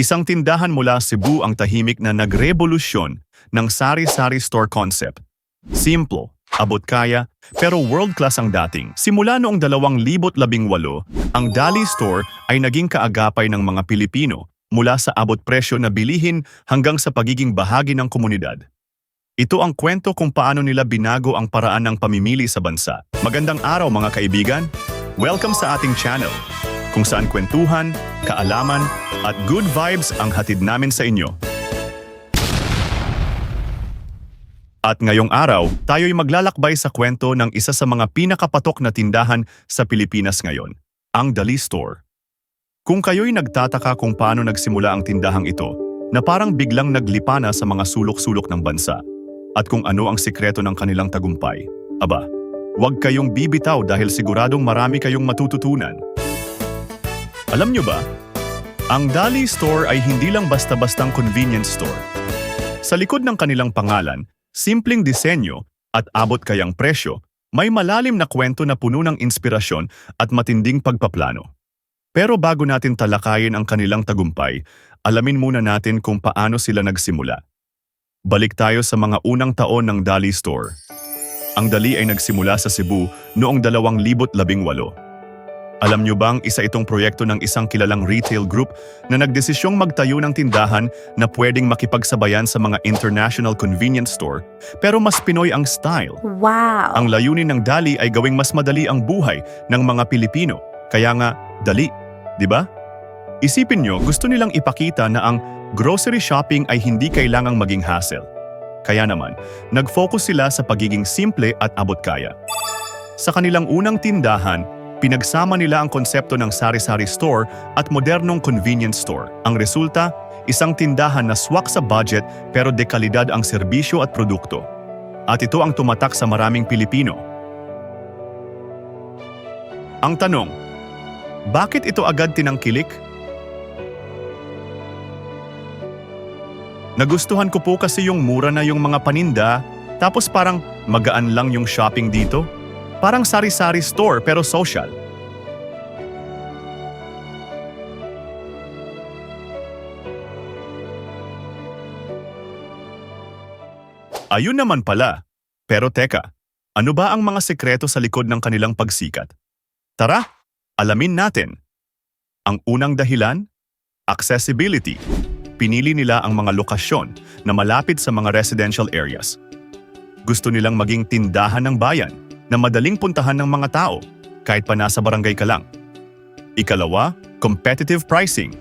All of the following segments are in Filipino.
Isang tindahan mula Cebu ang tahimik na nagrevolusyon ng sari-sari store concept. Simple, abot kaya, pero world-class ang dating. Simula noong 2018, ang Dali Store ay naging kaagapay ng mga Pilipino mula sa abot presyo na bilihin hanggang sa pagiging bahagi ng komunidad. Ito ang kwento kung paano nila binago ang paraan ng pamimili sa bansa. Magandang araw mga kaibigan! Welcome sa ating channel, kung saan kwentuhan, kaalaman, at good vibes ang hatid namin sa inyo. At ngayong araw, tayo'y maglalakbay sa kwento ng isa sa mga pinakapatok na tindahan sa Pilipinas ngayon, ang Dali Store. Kung kayo'y nagtataka kung paano nagsimula ang tindahang ito, na parang biglang naglipana sa mga sulok-sulok ng bansa, at kung ano ang sikreto ng kanilang tagumpay, aba, huwag kayong bibitaw dahil siguradong marami kayong matututunan. Alam nyo ba, ang Dali Store ay hindi lang basta-bastang convenience store. Sa likod ng kanilang pangalan, simpleng disenyo at abot kayang presyo, may malalim na kwento na puno ng inspirasyon at matinding pagpaplano. Pero bago natin talakayin ang kanilang tagumpay, alamin muna natin kung paano sila nagsimula. Balik tayo sa mga unang taon ng Dali Store. Ang Dali ay nagsimula sa Cebu noong 2018. Alam nyo bang isa itong proyekto ng isang kilalang retail group na nagdesisyong magtayo ng tindahan na pwedeng makipagsabayan sa mga international convenience store pero mas Pinoy ang style. Wow! Ang layunin ng Dali ay gawing mas madali ang buhay ng mga Pilipino. Kaya nga, dali, di ba? Isipin nyo, gusto nilang ipakita na ang grocery shopping ay hindi kailangang maging hassle. Kaya naman, nag-focus sila sa pagiging simple at abot kaya. Sa kanilang unang tindahan, pinagsama nila ang konsepto ng sari-sari store at modernong convenience store. Ang resulta, isang tindahan na swak sa budget pero dekalidad ang serbisyo at produkto. At ito ang tumatak sa maraming Pilipino. Ang tanong, bakit ito agad tinangkilik? Nagustuhan ko po kasi yung mura na yung mga paninda, tapos parang magaan lang yung shopping dito. Parang sari-sari store pero social. Ayun naman pala. Pero teka, ano ba ang mga sekreto sa likod ng kanilang pagsikat? Tara, alamin natin. Ang unang dahilan? Accessibility. Pinili nila ang mga lokasyon na malapit sa mga residential areas. Gusto nilang maging tindahan ng bayan na madaling puntahan ng mga tao kahit pa nasa barangay ka lang. Ikalawa, competitive pricing.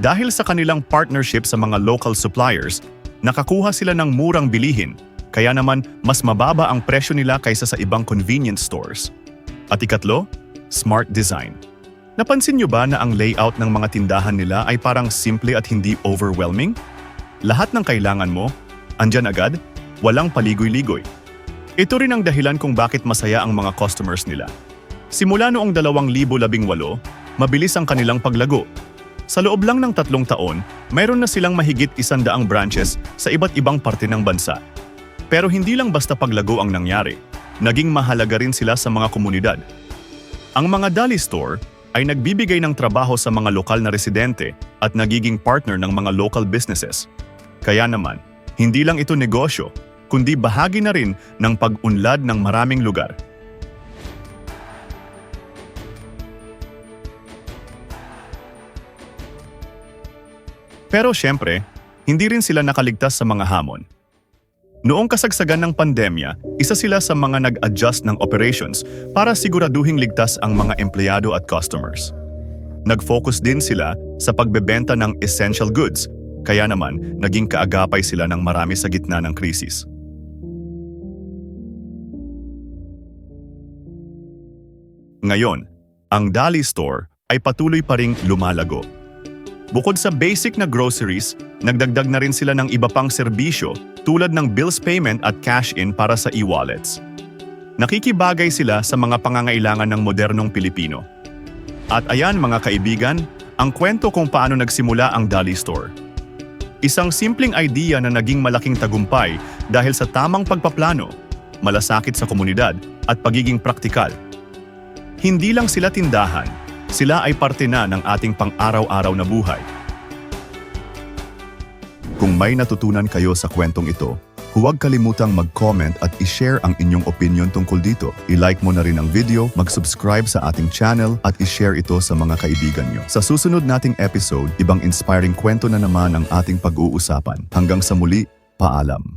Dahil sa kanilang partnership sa mga local suppliers, nakakuha sila ng murang bilihin, kaya naman mas mababa ang presyo nila kaysa sa ibang convenience stores. At ikatlo, smart design. Napansin niyo ba na ang layout ng mga tindahan nila ay parang simple at hindi overwhelming? Lahat ng kailangan mo, andyan agad, walang paligoy-ligoy. Ito rin ang dahilan kung bakit masaya ang mga customers nila. Simula noong 2018, mabilis ang kanilang paglago. Sa loob lang ng tatlong taon, mayroon na silang mahigit isandaang branches sa iba't ibang parte ng bansa. Pero hindi lang basta paglago ang nangyari. Naging mahalaga rin sila sa mga komunidad. Ang mga Dali Store ay nagbibigay ng trabaho sa mga lokal na residente at nagiging partner ng mga local businesses. Kaya naman, hindi lang ito negosyo, kundi bahagi na rin ng pag-unlad ng maraming lugar. Pero syempre, hindi rin sila nakaligtas sa mga hamon. Noong kasagsagan ng pandemya, isa sila sa mga nag-adjust ng operations para siguraduhing ligtas ang mga empleyado at customers. Nag-focus din sila sa pagbebenta ng essential goods, kaya naman naging kaagapay sila ng marami sa gitna ng krisis. Ngayon, ang Dali Store ay patuloy pa ring lumalago. Bukod sa basic na groceries, nagdagdag na rin sila ng iba pang serbisyo tulad ng bills payment at cash-in para sa e-wallets. Nakikibagay sila sa mga pangangailangan ng modernong Pilipino. At ayan mga kaibigan, ang kwento kung paano nagsimula ang Dali Store. Isang simpleng idea na naging malaking tagumpay dahil sa tamang pagpaplano, malasakit sa komunidad at pagiging praktikal. Hindi lang sila tindahan, sila ay parte na ng ating pang-araw-araw na buhay. Kung may natutunan kayo sa kwentong ito, huwag kalimutang mag-comment at i-share ang inyong opinion tungkol dito. I-like mo na rin ang video, mag-subscribe sa ating channel at i-share ito sa mga kaibigan nyo. Sa susunod nating episode, ibang inspiring kwento na naman ang ating pag-uusapan. Hanggang sa muli, paalam.